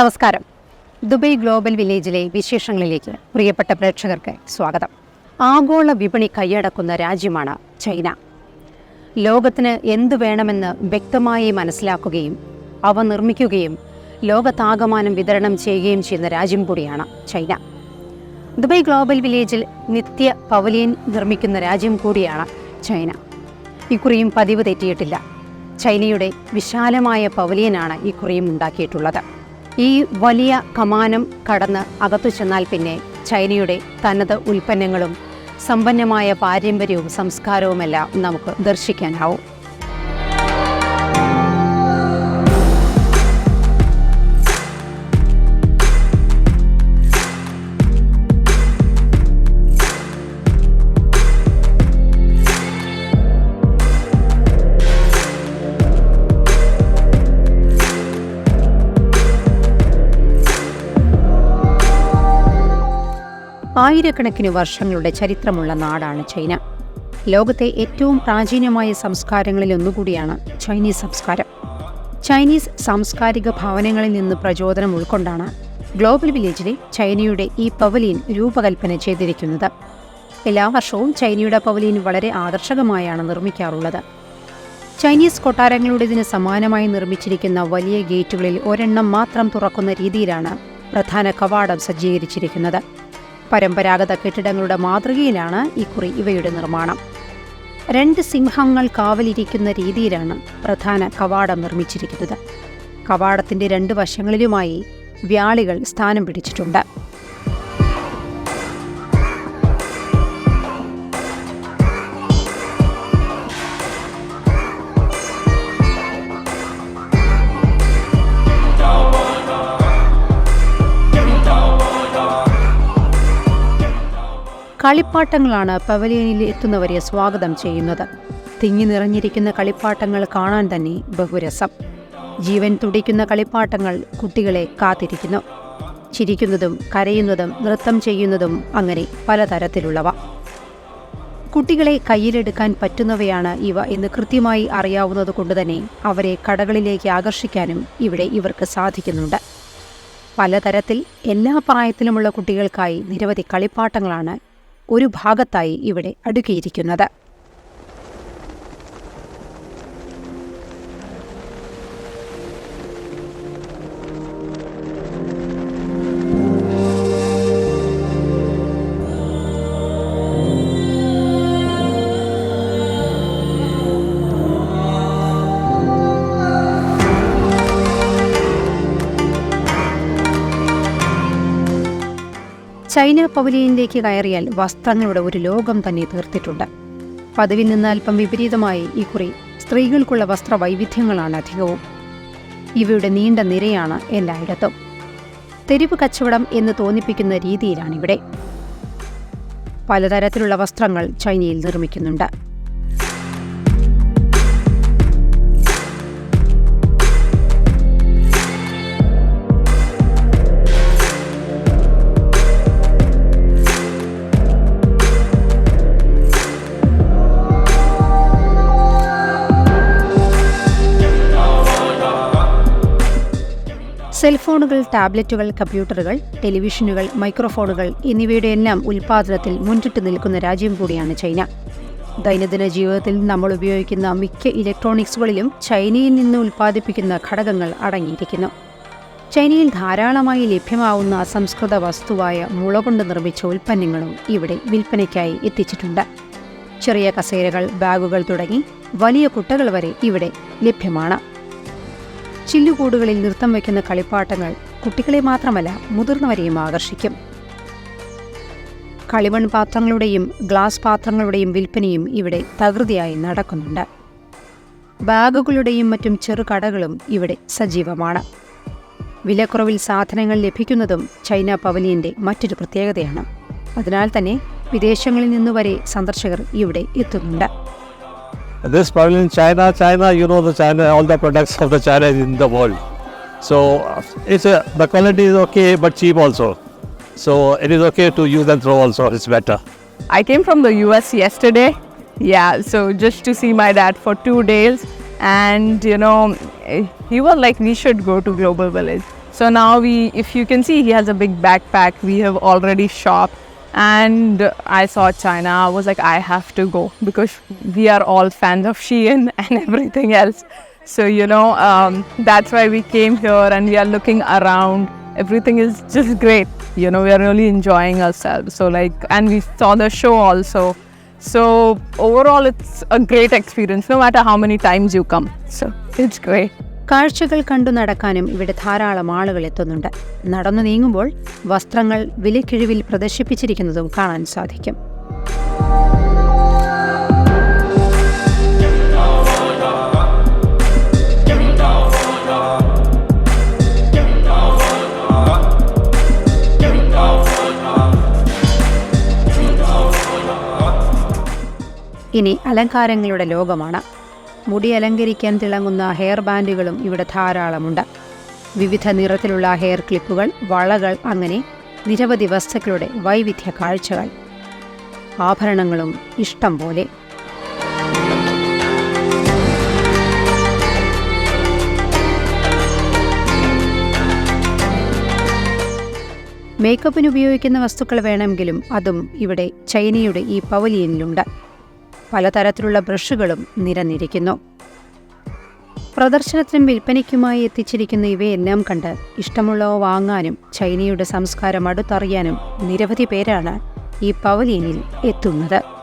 നമസ്കാരം. Dubai global വില്ലേജിലെ വിശേഷങ്ങളിലേക്ക് പ്രിയപ്പെട്ട പ്രേക്ഷകർക്ക് സ്വാഗതം. ആഗോള വിപണി കൈയടക്കുന്ന രാജ്യമാണ് ചൈന. ലോകത്തിന് എന്തു വേണമെന്ന് വ്യക്തമായി മനസ്സിലാക്കുകയും അവ നിർമ്മിക്കുകയും ലോകത്താകമാനം വിതരണം ചെയ്യുകയും ചെയ്യുന്ന രാജ്യം കൂടിയാണ് ചൈന. ദുബൈ ഗ്ലോബൽ വില്ലേജിൽ നിത്യ പവലിയൻ നിർമ്മിക്കുന്ന രാജ്യം കൂടിയാണ് ചൈന. ഇക്കുറിയും പതിവ് തെറ്റിയിട്ടില്ല. ചൈനയുടെ വിശാലമായ പവലിയനാണ് ഇക്കുറിയും ഉണ്ടാക്കിയിട്ടുള്ളത്. ഈ വലിയ കമാനം കടന്ന് അകത്തു ചെന്നാൽ പിന്നെ ചൈനയുടെ തനത് ഉൽപ്പന്നങ്ങളും സമ്പന്നമായ പാരമ്പര്യവും സംസ്കാരവുമെല്ലാം നമുക്ക് ദർശിക്കാനാവും. ആയിരക്കണക്കിന് വർഷങ്ങളുടെ ചരിത്രമുള്ള നാടാണ് ചൈന. ലോകത്തെ ഏറ്റവും പ്രാചീനമായ സംസ്കാരങ്ങളിൽ ഒന്നുകൂടിയാണ് ചൈനീസ് സംസ്കാരം. ചൈനീസ് സാംസ്കാരിക ഭവനങ്ങളിൽ നിന്ന് പ്രചോദനം ഉൾക്കൊണ്ടാണ് ഗ്ലോബൽ വില്ലേജിലെ ചൈനയുടെ ഈ പവലിയൻ രൂപകൽപ്പന ചെയ്തിരിക്കുന്നത്. എല്ലാ വർഷവും ചൈനയുടെ പവലിയൻ വളരെ ആകർഷകമായാണ് നിർമ്മിക്കാറുള്ളത്. ചൈനീസ് കൊട്ടാരങ്ങളുടേതിന് സമാനമായി നിർമ്മിച്ചിരിക്കുന്ന വലിയ ഗേറ്റുകളിൽ ഒരെണ്ണം മാത്രം തുറക്കുന്ന രീതിയിലാണ് പ്രധാന കവാടം സജ്ജീകരിച്ചിരിക്കുന്നത്. പരമ്പരാഗത കെട്ടിടങ്ങളുടെ മാതൃകയിലാണ് ഇക്കുറി ഇവയുടെ നിർമ്മാണം. രണ്ട് സിംഹങ്ങൾ കാവലിരിക്കുന്ന രീതിയിലാണ് പ്രധാന കവാടം നിർമ്മിച്ചിരിക്കുന്നത്. കവാടത്തിന്റെ രണ്ട് വശങ്ങളിലുമായി വ്യാളികൾ സ്ഥാനം പിടിച്ചിട്ടുണ്ട്. കളിപ്പാട്ടങ്ങളാണ് പവലിയനിൽ എത്തുന്നവരെ സ്വാഗതം ചെയ്യുന്നത്. തിങ്ങി നിറഞ്ഞിരിക്കുന്ന കളിപ്പാട്ടങ്ങൾ കാണാൻ തന്നെ ബഹുരസം. ജീവൻ തുടിക്കുന്ന കളിപ്പാട്ടങ്ങൾ കുട്ടികളെ കാത്തിരിക്കുന്നു. ചിരിക്കുന്നതും കരയുന്നതും നൃത്തം ചെയ്യുന്നതും അങ്ങനെ പലതരത്തിലുള്ളവ. കുട്ടികളെ കയ്യിലെടുക്കാൻ പറ്റുന്നവയാണ് ഇവ എന്ന് കൃത്യമായി അറിയാവുന്നത് കൊണ്ട് തന്നെ അവരെ കടകളിലേക്ക് ആകർഷിക്കാനും ഇവിടെ ഇവർക്ക് സാധിക്കുന്നുണ്ട്. പലതരത്തിൽ എല്ലാ പ്രായത്തിലുമുള്ള കുട്ടികൾക്കായി നിരവധി കളിപ്പാട്ടങ്ങളാണ് ഒരു ഭാഗത്തായി ഇവിടെ അടുക്കിയിരിക്കുന്നത്. ചൈന പവലിയനിലേക്ക് കയറിയാൽ വസ്ത്രങ്ങളുടെ ഒരു ലോകം തന്നെ തീർത്തിട്ടുണ്ട്. പതിവിൽ നിന്ന് അല്പം വിപരീതമായി ഇക്കുറി സ്ത്രീകൾക്കുള്ള വസ്ത്ര വൈവിധ്യങ്ങളാണ് അധികവും. ഇവയുടെ നീണ്ട നിരയാണ് എല്ലായിടത്തും. തെരുവ് കച്ചവടം എന്ന് തോന്നിപ്പിക്കുന്ന രീതിയിലാണിവിടെ. പലതരത്തിലുള്ള വസ്ത്രങ്ങൾ ചൈനയിൽ നിർമ്മിക്കുന്നുണ്ട്. സെൽഫോണുകൾ ടാബ്ലറ്റുകൾ കമ്പ്യൂട്ടറുകൾ ടെലിവിഷനുകൾ മൈക്രോഫോണുകൾ എന്നിവയുടെ എല്ലാം ഉൽപാദനത്തിൽ മുൻപിട്ട് നിൽക്കുന്ന രാജ്യം കൂടിയാണ് ചൈന. ദൈനംദിന ജീവിതത്തിൽ നമ്മൾ ഉപയോഗിക്കുന്ന മിക്ക ഇലക്ട്രോണിക്സുകളിലും ചൈനയിൽ നിന്ന് ഉൽപ്പാദിപ്പിക്കുന്ന ഘടകങ്ങൾ അടങ്ങിയിരിക്കുന്നു. ചൈനയിൽ ധാരാളമായി ലഭ്യമാവുന്ന അസംസ്കൃത വസ്തുവായ മുള കൊണ്ട് നിർമ്മിച്ച ഉൽപ്പന്നങ്ങളും ഇവിടെ വിൽപ്പനയ്ക്കായി എത്തിച്ചിട്ടുണ്ട്. ചെറിയ കസേരകൾ ബാഗുകൾ തുടങ്ങി വലിയ കുട്ടകൾ വരെ ഇവിടെ ലഭ്യമാണ്. ചില്ലുകൂടുകളിൽ നൃത്തം വയ്ക്കുന്ന കളിപ്പാട്ടങ്ങൾ കുട്ടികളെ മാത്രമല്ല മുതിർന്നവരെയും ആകർഷിക്കും. കളിമൺ പാത്രങ്ങളുടെയും ഗ്ലാസ് പാത്രങ്ങളുടെയും വിൽപ്പനയും ഇവിടെ തകൃതിയായി നടക്കുന്നുണ്ട്. ബാഗുകളുടെയും മറ്റും ചെറുകടകളും ഇവിടെ സജീവമാണ്. വിലക്കുറവിൽ സാധനങ്ങൾ ലഭിക്കുന്നതും ചൈന പവലിയന്റെ മറ്റൊരു പ്രത്യേകതയാണ്. അതിനാൽ തന്നെ വിദേശങ്ങളിൽ നിന്നുവരെ സന്ദർശകർ ഇവിടെ എത്തുന്നുണ്ട്. This pavilion China, China, you know the China, all the products of the China is in the world. So it's a, the quality is okay, but cheap also. So it is okay to use and throw also. It's better. I came from the US yesterday. Yeah, so just to see my dad for two days. And, you know, eh, he was like, we should go to Global Village. So now we, if you can see, he has a big backpack. We have already shopped, and I saw China. I was like, I have to go because we are all fans of Shein and everything else. So you know, um, that's why we came here, and we are looking around. Everything is just great. You know, we are really enjoying ourselves. So like, and we saw the show also. So overall, it's a great experience. No matter how many times you come, so it's great. കാഴ്ചകൾ കണ്ടു നടക്കാനും ഇവിടെ ധാരാളം ആളുകൾ എത്തുന്നുണ്ട്. നടന്നു നീങ്ങുമ്പോൾ വസ്ത്രങ്ങൾ വിലക്കിഴിവിൽ പ്രദർശിപ്പിച്ചിരിക്കുന്നതും കാണാൻ സാധിക്കും. ഇനി അലങ്കാരങ്ങളുടെ ലോകമാണ്. മുടി അലങ്കരിക്കാൻ തിളങ്ങുന്ന ഹെയർ ബാൻഡുകളും ഇവിടെ ധാരാളമുണ്ട്. വിവിധ നിറത്തിലുള്ള ഹെയർ ക്ലിപ്പുകൾ വളകൾ അങ്ങനെ നിരവധി വസ്തുക്കളുടെ വൈവിധ്യ കാഴ്ചകൾ. ആഭരണങ്ങളും ഇഷ്ടം പോലെ. മേക്കപ്പിന് ഉപയോഗിക്കുന്ന വസ്തുക്കൾ വേണമെങ്കിലും അതും ഇവിടെ ചൈനയുടെ ഈ പവലിയനിലുണ്ട്. പലതരത്തിലുള്ള ബ്രഷുകളും നിരന്നിരിക്കുന്നു. പ്രദർശനത്തിനും വിൽപ്പനയ്ക്കുമായി എത്തിച്ചിരിക്കുന്ന ഇവയെല്ലാം കണ്ട് ഇഷ്ടമുള്ളവ വാങ്ങാനും ചൈനയുടെ സംസ്കാരം അടുത്തറിയാനും നിരവധി പേരാണ് ഈ പവലിയനിൽ എത്തുന്നത്.